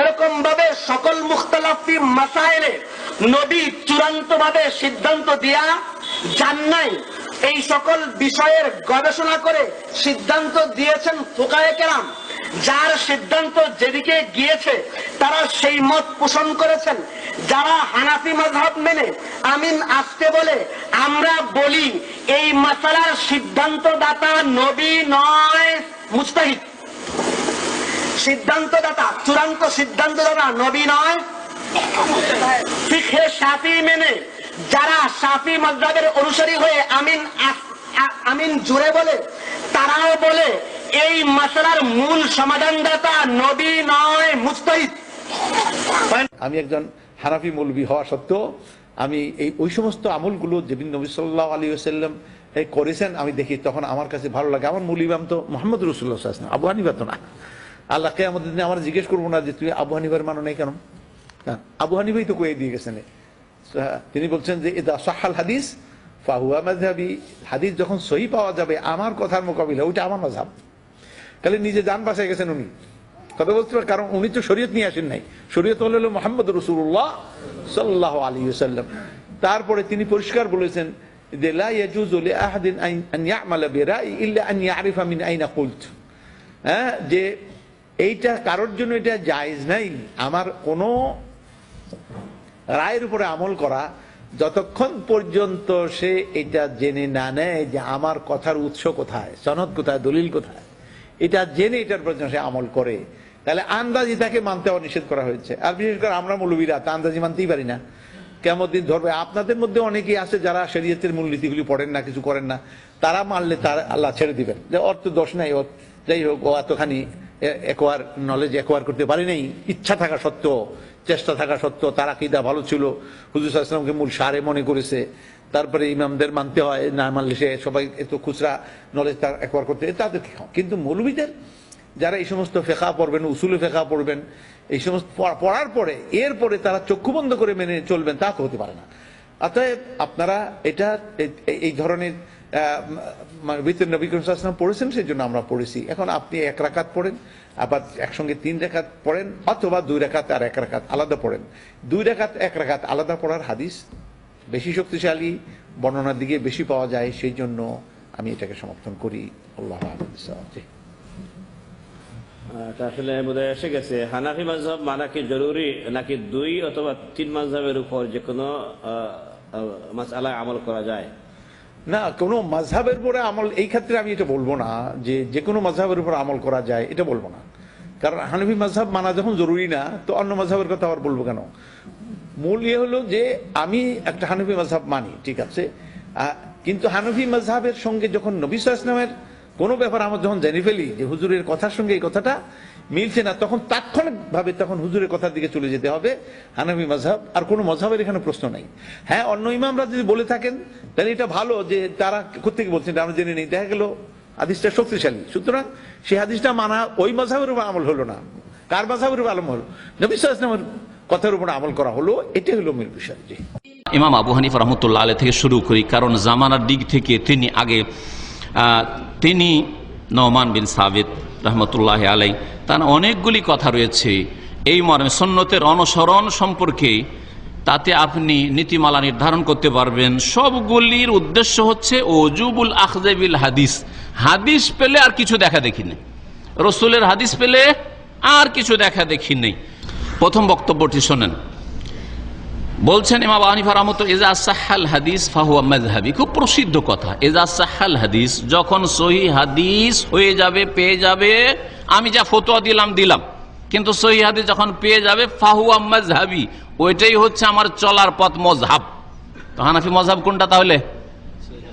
এরকম ভাবে সকল মুখতালাফি মাসাইলে নবী চূড়ান্ত ভাবে সিদ্ধান্ত দিয়া যান নাই। এই সকল বিষয়ের গবেষণা করে সিদ্ধান্ত দিয়েছেন ফোকায়ে কেরাম। যার সিদ্ধান্ত যেদিকে গিয়েছে, তারা সেই মত পোষণ করেছেন। যারা হানাফি মাযহাব মেনে আমিন আসতে বলে, আমরা বলি, এই মাসালার সিদ্ধান্তদাতা নবী নয়, মুস্তাহিদ। সিদ্ধান্তদাতা, চূড়ান্ত সিদ্ধান্তদাতা নবী নয়। সাফি মেনে, যারা সাফি মজহাবের অনুসারী হয়ে আমিন আমিন জুড়ে বলে, তারাও বলে, এই মশলার মূল সমাধানদাতা নবী নয়, মুস্তাহিদ। আমি একজন হানাফি মৌলবী হওয়া সত্ত্বেও, আমি এই ওই সমস্ত আমলগুলো যেদিন নবী সাল্লাহ আলী আসাল্লাম এই করেছেন, আমি দেখি তখন আমার কাছে ভালো লাগে। আমার মৌল তো মোহাম্মদ রসুল্লাহ আবু হানিফা তো না। আল্লাহকে আমাদের দিনে আমরা জিজ্ঞেস করব না যে তুই আবু হানিফার মানো নেই কেন? হ্যাঁ, আবু হানিফাই তো কয়ে দিয়ে গেছেন। হ্যাঁ, তিনি বলছেন যে এটা সাহাল হাদিস ফাহুয়া মাঝহাবি হাদিস যখন সহি পাওয়া যাবে আমার কথার মোকাবিলা ওইটা আমার মাঝহাব খালি নিজে যান বাসায় গেছেন উনি। কথা বলতে পারে কারণ উনি তো শরীয়ত নিয়ে আসেন নাই। শরীয়ত হলো মোহাম্মদ রসুল্লাহ সাল্লাহ আলী সাল্লাম তারপরে তিনি পরিষ্কার বলেছেন যে হ্যাঁ যে এইটা কারোর জন্য এটা জায়জ নাই। আমার কোনো রায়ের উপরে আমল করা, যতক্ষণ পর্যন্ত সে এটা জেনে না নেয় যে আমার কথার উৎস কোথায়, সনদ কোথায়, দলিল কোথায়, এটা জেনে এটার পর্যন্ত সে আমল করে, তাহলে আন্দাজি তাকে মানতে নিষেধ করা হয়েছে। আর বিশেষ করে আমরা মৌলবীরা তা আন্দাজি মানতেই পারি না। কেমন দিন ধরবে, আপনাদের মধ্যে অনেকেই আছে যারা শরীয়তের মূলনীতিগুলি পড়েন না, কিছু করেন না, তারা মানলে তার আল্লাহ ছেড়ে দিবেন। যে অর্থ দোষ নাই যাই হোক, ও এতখানি একোয়ার নলেজ একোয়ার করতে পারি নাই। ইচ্ছা থাকা সত্ত্বেও, চেষ্টা থাকা সত্ত্বেও তারা কিদা ভালো ছিল। হুজুর আসলামকে মূল সারে মনে করেছে। তারপরে ইমামদের মানতে হয়, না মানলে সে সবাই এত খুচরা নলেজ তার একবার করতে তাদের কিন্তু মৌলবীদের যারা এই সমস্ত ফেকা পড়বেন, উসুলে ফেকা পড়বেন, এই সমস্ত পড়ার পরে, এরপরে তারা চক্ষু বন্ধ করে মেনে চলবেন, তা তো হতে পারে না। অতএব আপনারা এটা এই ধরনের ভিতর নবী করিম ওয়াসাল্লাম পড়েছেন সেই জন্য আমরা পড়েছি। এখন আপনি এক রাকাত পড়েন, আবার একসঙ্গে তিন রেখাত পড়েন, অথবা দুই রেখাত আর এক রাকাত আলাদা পড়েন। দুই রেখাত এক রাকাত আলাদা পড়ার হাদিস বেশি শক্তিশালী, বর্ণনার দিকে বেশি পাওয়া যায়, সেই জন্য আমি এটাকে সমর্থন করি। আল্লাহ আসলে বোধহয় এসে গেছে। হানাফি মাঝহব মানা কি জরুরি, নাকি দুই অথবা তিন মাঝহের উপর যে কোনো আমল করা যায়? না, কোনো মাঝহাবের উপরে আমল, এই ক্ষেত্রে আমি এটা বলব না যে যে কোনো মাঝহাবের উপর আমল করা যায়, এটা বলব না। কারণ হানফি মাঝহাব মানা যখন জরুরি না, তো অন্য মাঝহাবের কথা আবার বলব কেন? মূল ইয়ে হলো যে আমি একটা হানফি মাঝহাব মানি, ঠিক আছে? কিন্তু হানফি মাঝহাবের সঙ্গে যখন নবী ইসলামের কোনো ব্যাপার আমার যখন জেনে ফেলি যে হুজুরের কথার সঙ্গে এই কথাটা মিলছে না, তখন তাৎক্ষণিকভাবে তখন হুজুরের কথার দিকে চলে যেতে হবে, হানাফি মাঝহাব আর কোনো মজহাবের এখানে প্রশ্ন নাই। হ্যাঁ অন্য ইমামরা যদি বলে থাকেন, তাহলে এটা ভালো যে তারা কোথেকে বলছেন আমরা জেনে নেই। দেখা গেল, হাদিসটা শক্তিশালী। সুতরাং সে হাদিসটা মানা ওই মজহাবের উপর আমল হলো না। কার মজহাবের উপর আমল হলো? নবী সাল্লামের কথার উপর আমল করা হলো, এটাই হলো মূল বিষয়। জি। ইমাম আবু হানিফ রহমতুল্লাহ আলী থেকে শুরু করি, কারণ জামানার দিক থেকে তিনি আগে তিনি নওমান বিন সাবিত রহমতুল্লাহ আলাই তার অনেকগুলি কথা রয়েছে। এই মর্মে সন্ন্যতের অনুসরণ সম্পর্কে তাতে আপনি নীতিমালা নির্ধারণ করতে পারবেন। সবগুলির উদ্দেশ্য হচ্ছে ওজুবুল আখজেবিল হাদিস। হাদিস পেলে আর কিছু দেখা দেখি নেই। রসুলের হাদিস পেলে আর কিছু দেখা দেখি নেই। প্রথম বক্তব্যটি শোনেন। বলছেন ইমাম আনিফা রহমত এজা সাহাল হাদিস ফাহুয়া মাজহাবি খুব প্রসিদ্ধ কথা। এজা সাহাল হাদিস, যখন সহি হাদিস হয়ে যাবে, পেয়ে যাবে, আমি যা ফতোয়া দিলাম দিলাম। কিন্তু সহি হাদিস যখন পেয়ে যাবে, ফাহুয়া মাজহাবি ওইটাই হচ্ছে আমার চলার পথ মজহাব তো হানাফি মজহাব কোনটা তাহলে?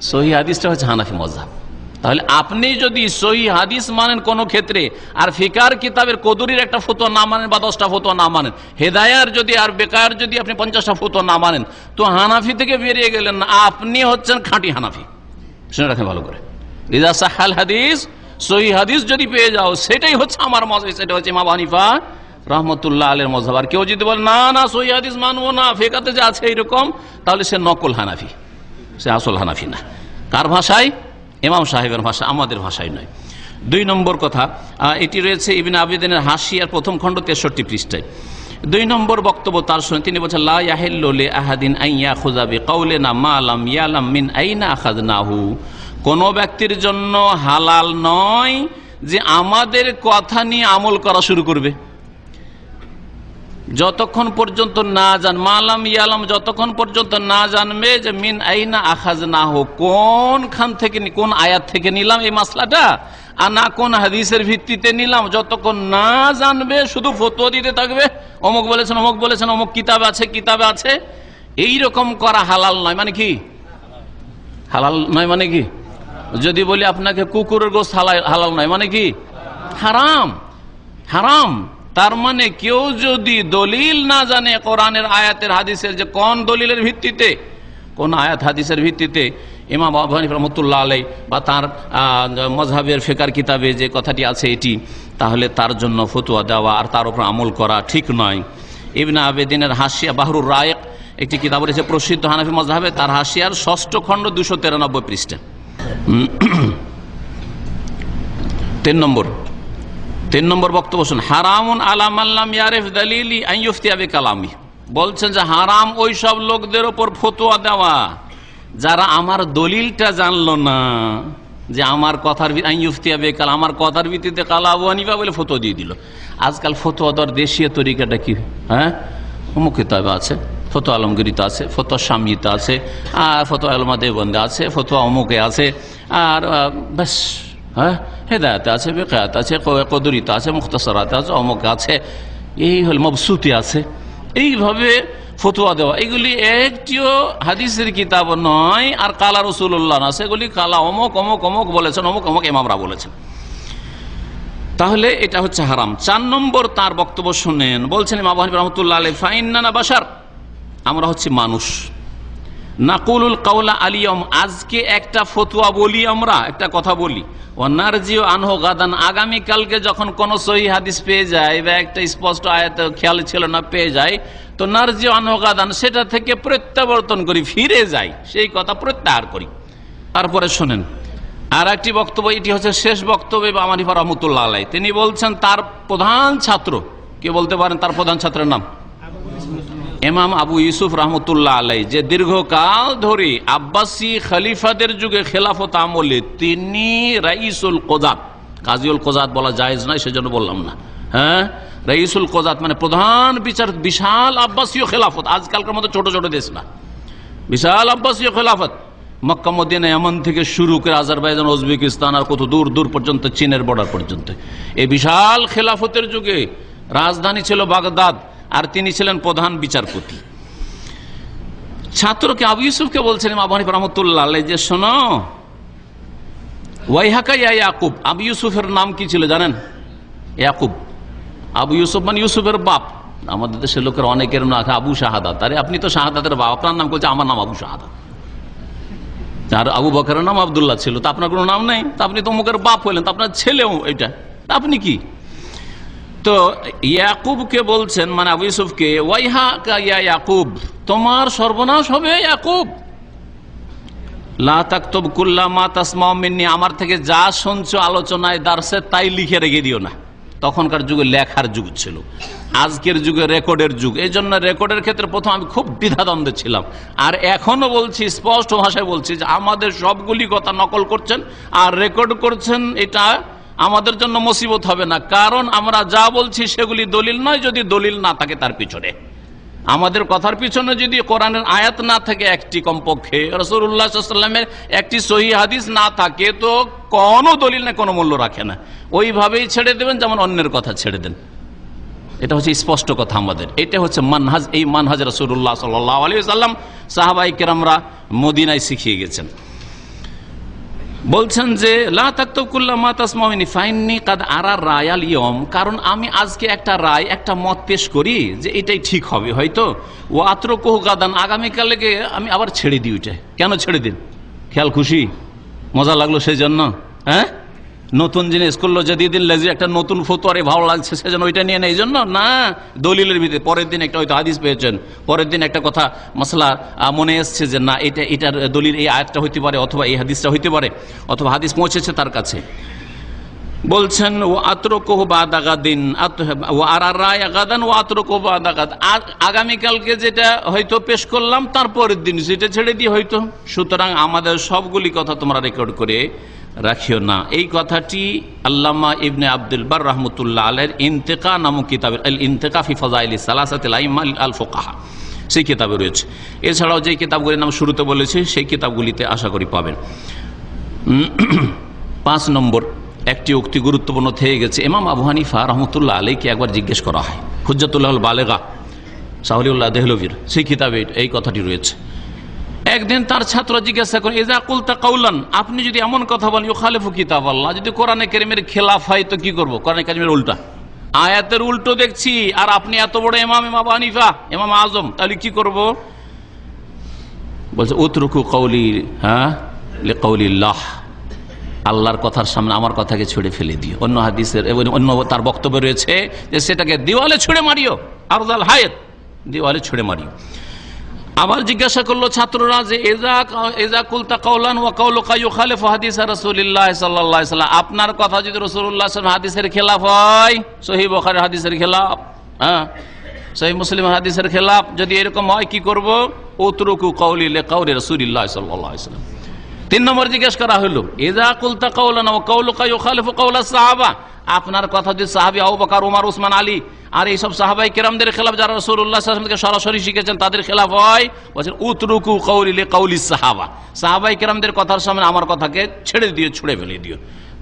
সহি হাদিসটা হচ্ছে হানাফি মজহাব তাহলে আপনি যদি সহি হাদিস মানেন কোন ক্ষেত্রে, আর ফিকার কিতাবের কদুরির একটা ফতো না মানেন বা দশটা ফতো না মানেন, হেদায়ার যদি আর বেকার যদি আপনি পঞ্চাশটা ফতো না মানেন, তো হানাফি থেকে বেরিয়ে গেলেন না, আপনি হচ্ছেন খাঁটি হানাফি। শুনে রাখেন ভালো করে। রিজা সাহাল হাদিস, সহি হাদিস যদি পেয়ে যাও, সেটাই হচ্ছে আমার মজা সেটা হচ্ছে মা হানিফা রহমতুল্লাহ আলের মজাব আর কেউ যদি বলে, না না, সহি হাদিস মানবো না, ফেকাতে যে আছে এইরকম, তাহলে সে নকল হানাফি, সে আসল হানাফি না। কার ভাষায়? ইমাম সাহেবের ভাষা, আমাদের ভাষায় নয়। দুই নম্বর কথা এটি রয়েছে ইবিন আবেদিনের হাসিয়ার প্রথম খণ্ড তেষট্টি পৃষ্ঠায়। দুই নম্বর বক্তব্য তার শুনে তিনি বলছেন, লা ইয়াহিল্লু আহাদিন আইয়া খুজাবি কাউলে না মালাম ইয়ালাম মিন আইনা আখাযনাহু। কোন ব্যক্তির জন্য হালাল নয় যে আমাদের কথা নিয়ে আমল করা শুরু করবে। যতক্ষণ পর্যন্ত না জান, মালাম ইয়ালাম, যতক্ষণ পর্যন্ত না জানবে যে মিন আইনা আখাজ না হোক কোন খান থেকে কোন আয়াত থেকে নিলাম এই মাসলাটা? আর না কোন হাদিসের ভিত্তিতে নিলাম, যতক্ষণ না জানবে, শুধু ফতোয়া দিতে থাকবে। অমুক বলেছেন অমুক বলেছেন, অমুক কিতাব আছে কিতাব আছে। এই রকম করা হালাল নয় মানে কি? হালাল নয় মানে কি? যদি বলি আপনাকে কুকুরের হালাল হালাল নয় মানে কি? হারাম হারাম। তার মানে কেউ যদি দলিল না জানে কোরআনের আয়াতের হাদিসের যে কোন দলিলের ভিত্তিতে, কোন আয়াত হাদিসের ভিত্তিতে ইমাম আবহানি রহমতুল্লাহ আলাই বা তার মজহাবের ফেকার কিতাবে যে কথাটি আছে এটি, তাহলে তার জন্য ফতুয়া দেওয়া আর তার উপর আমল করা ঠিক নয়। ইবনা আবেদিনের হাসিয়া বাহরুর রায়েক একটি কিতাব রয়েছে প্রসিদ্ধ হানাফি মজহাবে তার হাসিয়ার ষষ্ঠ খণ্ড দুশো তেরানব্বই পৃষ্ঠা। তিন নম্বর। তিন নম্বর বক্তব্য শুন হারামুন আলাম আল্লাম ইয়ারেফ দালিলি কালামি। বলছেন যে হারাম ওই সব লোকদের ওপর ফতোয়া দেওয়া। যারা আমার দলিলটা জানলো না, যে আমার কথার আইয়ুফতিয়াবে কাল আমার কথার ভিত্তিতে কালা আবু হানিফা বলে ফতোয়া দিয়ে দিল। আজকাল ফতোয়া দেওয়ার দেশীয় তরিকাটা কি? হ্যাঁ? অমুক কিতাবে আছে ফতো আলমগিরিতে আছে ফতো স্বামীতে আছে, আর ফতো আলমা দেবন্দে আছে, ফতোয়া অমুকে আছে, আর ব্যাস। হ্যাঁ? হেদায়তে আছে, বেকায়াত আছে কদরিতে আছে মুখতাসরাতে আছে, অমুক আছে, এই হল মবসুতি আছে। এইভাবে ফতুয়া দেওয়া। এগুলি একটিও হাদিসের কিতাব নয়, আর কালা রসুল্লাহ না, সেগুলি কালা অমুক অমুক অমুক বলেছেন, অমুক অমুক ইমামরা বলেছেন। তাহলে এটা হচ্ছে হারাম। চার নম্বর তার বক্তব্য শুনেন, বলছেন ইমাম রহমতুল্লাহ আলাই ফাইন্নানা বাসার আমরা হচ্ছে মানুষ। নাকুলুল কাউলা আলিয়ম, আজকে একটা ফতুয়া বলি আমরা, একটা কথা বলি। ও নারজিও আনহ গাদান, আগামীকালকে যখন কোন সহি হাদিস পেয়ে যায় বা একটা স্পষ্ট আয়াত খেয়াল ছিল না, পেয়ে যায়, তো নারজিও আনহ গাদান সেটা থেকে প্রত্যাবর্তন করি, ফিরে যাই, সেই কথা প্রত্যাহার করি। তারপরে শোনেন আর একটি বক্তব্য, এটি হচ্ছে শেষ বক্তব্য ইমাম হানিফা রহমতুল্লাহ আলাই তিনি বলছেন, তার প্রধান ছাত্র, কে বলতে পারেন তার প্রধান ছাত্রের নাম? এমাম আবু ইউসুফ রহমতুল্লাহ আলাই যে দীর্ঘকাল ধরে আব্বাসী খলিফাদের যুগে খেলাফত আমলে তিনি রাইসুল কোজাত, কাজীউল কোজাত বলা জায়েজ নয়, সেজন্য বললাম না। হ্যাঁ? রাইসুল কোজাত মানে প্রধান বিচার, বিশাল আব্বাসীয় খেলাফত, আজকালকার মতো ছোট ছোট দেশ না। বিশাল আব্বাসীয় খেলাফত। মক্কা, মদিনা এমন থেকে শুরু করে আজারবাইজান, উজবেকিস্তান আর কত দূর দূর পর্যন্ত, চীনের বর্ডার পর্যন্ত। এই বিশাল খেলাফতের যুগে রাজধানী ছিল বাগদাদ আর তিনি ছিলেন প্রধান বিচারপতি। ছাত্রকে আবু ইউসুফকে বলছেন আবু হানিফ রহমতুল্লাহ যে শোনো, ওয়াইহাকা ইয়া ইয়াকুব। আবু ইউসুফের নাম কি ছিল জানেন? ইয়াকুব। আবু ইউসুফ মানে ইউসুফের বাপ। আমাদের দেশের লোকের অনেকের নাম আছে আবু শাহাদাত। আরে, আপনি তো শাহাদাতের বাপ। আপনার নাম বলছে, আমার নাম আবু শাহাদাত। আর আবু বকরের নাম আবদুল্লাহ ছিল। তা আপনার কোনো নাম নেই? তা আপনি তো মুখের বাপ হইলেন। তা আপনার ছেলেও এটা। আপনি কি? তো ইয়াকুবকে বলছেন মানে আবু ইউসুফকে, ওয়াইহা ইয়া ইয়াকুব, তোমার সর্বনাশ হবে ইয়াকুব। লা তাকতুব কুল্লা মা তাসমাউ মিন্নি, আমার থেকে যা শুনছো আলোচনায় দার্সে তাই লিখে রেখে দিও না। তখনকার যুগে লেখার যুগ ছিল, আজকের যুগে রেকর্ডের যুগ। এই জন্য রেকর্ডের ক্ষেত্রে প্রথম আমি খুব দ্বিধাদ্বন্দ্বে ছিলাম। আর এখনও বলছি, স্পষ্ট ভাষায় বলছি যে আমাদের সবগুলি কথা নকল করছেন, আর রেকর্ড করছেন এটা আমাদের জন্য মুসিবত হবে না, কারণ আমরা যা বলছি সেগুলি দলিল নয়, যদি দলিল না থাকে তার পিছনে। আমাদের কথার পিছনে যদি কোরআনের আয়াত না থাকে একটি কমপক্ষে রসুল্লাহামের একটি সহি হাদিস না থাকে, তো কোনো দলিল না, কোনো মূল্য রাখে না। ওইভাবেই ছেড়ে দেবেন যেমন অন্যের কথা ছেড়ে দেন। এটা হচ্ছে স্পষ্ট কথা আমাদের। এটা হচ্ছে মানহাজ, এই মানহাজ রসুল্লাহ সাল্লাম সাহাবাই কেরামরা মদিনায় শিখিয়ে গেছেন। বলছেন যে, লা তাকতুল্লাহ মা তাসমাউনি ফাইননি কাদ আরা রায়াল ইয়ম কারণ আমি আজকে একটা রায়, একটা মত পেশ করি যে এটাই ঠিক হবে, হয়তো? ও আত্র কোহ গাদান আগামীকালকে আমি আবার ছেড়ে দিই ওইটা কেন ছেড়ে দিন? খেয়াল খুশি? মজা লাগল সেই জন্য হ্যাঁ? নতুন জিনিস করল লেজি, একটা নতুন ফতোয়ারে ভালো লাগছে, সেজন্য ওইটা নিয়ে নেই। জন্য না, দলিলের ভিতরে। পরের দিন একটা হয়তো হাদিস পেয়েছেন। পরের দিন একটা কথা, মশলা মনে এসছে যে না, এটা, এটার দলিল এই আয়াতটা হইতে পারে অথবা এই হাদিসটা হইতে পারে, অথবা হাদিস পৌঁছেছে তার কাছে। বলছেন ও আত্রকোহ বাদাগাদিন ও আর রায় আগাদান ও আত্রকোহ বাদাগাদ আগামীকালকে যেটা হয়তো পেশ করলাম, তারপরের দিন সেটা ছেড়ে দিয়ে হয়তো। সুতরাং আমাদের সবগুলি কথা তোমরা রেকর্ড করে রাখিও না। এই কথাটি আল্লামা ইবনে আব্দুল বার রহমতুল্লাহ আলের ইন্তেকা নামক কিতাবের, আল ইন্তেকা ফি ফজাইলি সালাসাতিল আইমাল আল ফোকাহা। সেই কিতাবে রয়েছে। এছাড়াও যে কিতাবগুলির নাম শুরুতে বলেছে, সেই কিতাবগুলিতে আশা করি পাবেন। পাঁচ নম্বর, একটি উক্তি গুরুত্বপূর্ণ থেকে গেছে। ইমাম আবু হানিফা রহমতুল্লাহ আলীকে একবার জিজ্ঞেস করা হয় হুজ্জাতুল্লাহ বালেগা সাহলিউল্লাহ দেহলভির? সেই কিতাবে এই কথাটি রয়েছে। একদিন তার ছাত্র জিজ্ঞাসা করে এজা কুলতা কাউলান আপনি যদি এমন কথা বলেন খালেফু কিতাব আল্লাহ। যদি কোরআনে কেরিমের খেলাফ হয়, তো কি করব? কোরআনে কেরিমের উল্টা। আয়াতের উল্টো দেখছি, আর আপনি এত বড় এমাম ইমাম আবু হানিফা, ইমাম আজম, তাহলে কি করব? বলছে, উতরুকু কৌলি হ্যাঁ কৌলিল্লাহ আল্লাহর কথার সামনে আমার কথাকে ছুড়ে ফেলে দিও। অন্য হাদিসের, এবং অন্য তার বক্তব্য রয়েছে যে, সেটাকে দেওয়ালে ছুড়ে মারিও। আরদাল হায়েত, দেওয়ালে ছুড়ে মারিও। আবার জিজ্ঞাসা করল ছাত্ররা যে, এজা এজা কুলতা কৌলান ও কৌল কায়ু খালেফ হাদিস রসুল্লাহ সাল্লাহ আপনার কথা যদি রসুল্লাহ হাদিসের খেলাফ হয় সহি বখারের হাদিসের খেলাফ হ্যাঁ? সহি মুসলিম হাদিসের খেলাফ যদি এরকম হয়, কি করব? উতরুকু কৌলিলে কৌলি রসুল্লাহ সাল্লাহ সাল্লাম। তিন নম্বর জিজ্ঞেস করা হলো, এজা কুলতা কৌলান ও কৌল কায়ু খালেফ কৌলা সাহাবা? আপনার কথা যদি সাহাবি আবু বকর, উমার, উসমান, আলী আর এইসব সাহাবাই কেরামদের খেলাফ যারা রসুল্লাহকে সরাসরি শিখেছেন, তাদের খেলাফ হয় বলছেন উতরুকু কৌলিলে কৌলি সাহাবা। সাহাবাই কেরামদের কথার সামনে আমার কথাকে ছেড়ে দিও, ছুড়ে ফেলে দিও।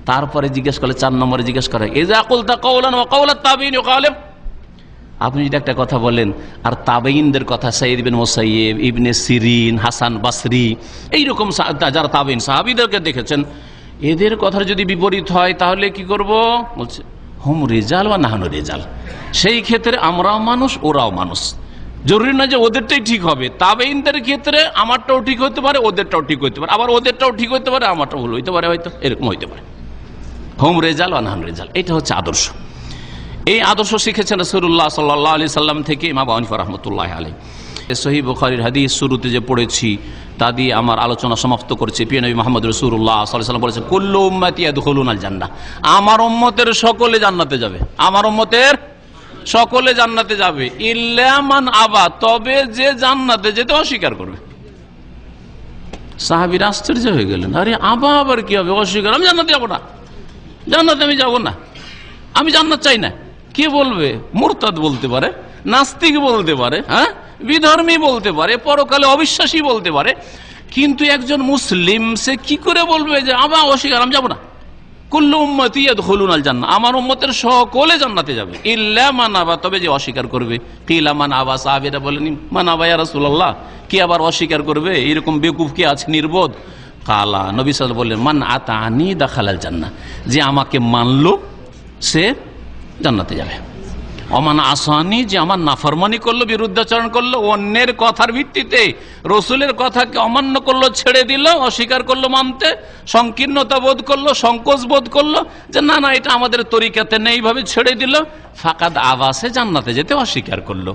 তারপরে জিজ্ঞেস করলে, চার নম্বরে জিজ্ঞেস করে এজা কুলতা কৌলান ও কৌলা তাবিন আপনি যদি একটা কথা বলেন, আর তাবেইনদের কথা সাইদ বিন মোসাইব ইবনে সিরিন, হাসান বাসরি, এইরকম যারা তাবেইন, সাহাবিদেরকে দেখেছেন এদের কথার যদি বিপরীত হয়, তাহলে কি করব? বলছে, হুম, রেজাল বা নাহানো রেজাল? সেই ক্ষেত্রে আমরাও মানুষ, ওরাও মানুষ। জরুরি না যে ওদেরটাই ঠিক হবে। তাবেইনদের ক্ষেত্রে আমারটাও ঠিক হতে পারে, ওদেরটাও ঠিক হতে পারে। আবার ওদেরটাও ঠিক হতে পারে, আমারটাও ভুল হইতে পারে হয়তো, এরকম হইতে পারে। হোম, রেজাল বা নাহান রেজাল, এটা হচ্ছে আদর্শ। এই আদর্শ শিখেছেন রসুল্লাহ সাল্লাহ আলি সাল্লাম থেকে ইমাম আনিফা রহমতুল্লাহ আলী সহি বুখারির হাদিস শুরুতে যে পড়েছি তা দিয়ে আমার আলোচনা সমাপ্ত করছে। পিয়া নবী মোহাম্মদ রসুল্লাহ সাল্লাম বলেছেন, কুল্লু উম্মাতিয়া দুখলুন আল জান্না আমার উম্মতের সকলে জান্নাতে যাবে। আমার উম্মতের সকলে জান্নাতে যাবে। ইল্লামান আবা, তবে যে জান্নাতে যেতে অস্বীকার করবে। সাহাবির আশ্চর্য হয়ে গেলেন। আরে, আবা আবার কি হবে? অস্বীকার। আমি জান্নাতে যাব না। জান্নাতে আমি যাব না। আমি জান্নাত চাই না। কে বলবে? মুরতাদ বলতে পারে, নাস্তিক বলতে পারে হ্যাঁ? বিধর্মী বলতে পারে, পরকালে অবিশ্বাসী বলতে পারে, কিন্তু একজন মুসলিম সে কি করে বলবে যে আবা অস্বীকার, আমি যাব না। জান্নাহ। আমার সকলে যাবে। মান তবে যে অস্বীকার করবে। মান আবা বলেনি মান আবার অস্বীকার করবে? এরকম বেকুফ কি আছে? নির্বোধ। কালা যে আমাকে মানলো, সে জান্নাতে যাবে। অমান আসানি যে আমার নাফরমানি করল, বিরুদ্ধাচরণ করল, অন্যের কথার ভিত্তিতে রসুলের কথাকে অমান্য করল, ছেড়ে দিল, অস্বীকার করল, মানতে সংকীর্ণতা বোধ করল, সংকোচ বোধ করল, যে না না, এটা আমাদের তরিকাতে নেই ভাবে ছেড়ে দিল। ফাকাদ আবাসে জান্নাতে যেতে অস্বীকার করল।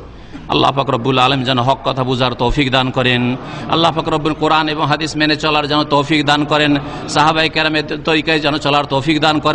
আল্লাহ ফাকরবুল আলম যেন হক কথা বুঝার তৌফিক দান করেন। আল্লাহ ফাকরবুল কোরআন এবং হাদিস মেনে চলার যেন তৌফিক দান করেন। সাহাবাই কেরামের তরিকায় যেন চলার তৌফিক দান করেন।